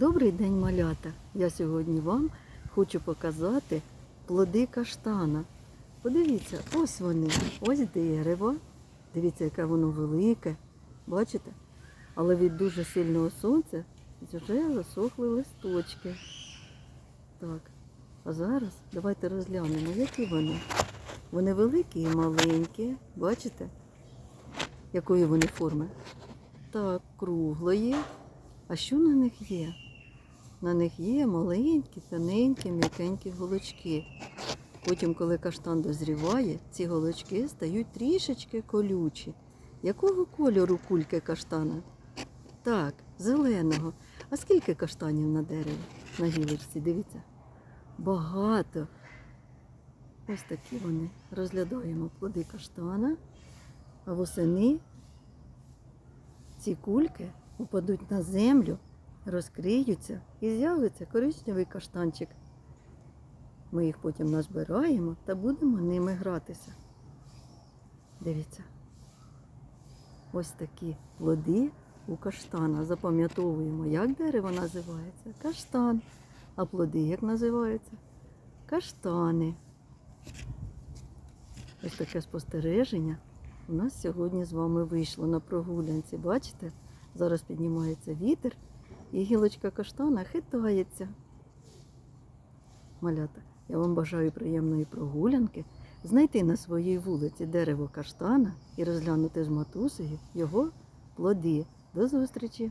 Добрий день, малята! Я сьогодні вам хочу показати плоди каштана. Подивіться, ось вони, ось дерево. Дивіться, яке воно велике. Бачите? Але від дуже сильного сонця вже засохли листочки. Так, а зараз давайте розглянемо, які вони. Вони великі і маленькі. Бачите? Якої вони форми? Так, круглої. А що на них є? На них є маленькі, тоненькі, м'якенькі голочки. Потім, коли каштан дозріває, ці голочки стають трішечки колючі. Якого кольору кульки каштана? Так, зеленого. А скільки каштанів на дереві? На гілочці, дивіться. Багато. Ось такі вони. Розглядаємо плоди каштана. А восени ці кульки упадуть на землю, розкриються і з'явиться коричневий каштанчик. Ми їх потім назбираємо та будемо ними гратися. Дивіться. Ось такі плоди у каштана. Запам'ятовуємо, як дерево називається. Каштан. А плоди як називаються? Каштани. Ось таке спостереження у нас сьогодні з вами вийшло на прогулянці. Бачите? Зараз піднімається вітер і гілочка каштана хитається. Малята, я вам бажаю приємної прогулянки, знайти на своїй вулиці дерево каштана і розглянути з матусею його плоди. До зустрічі!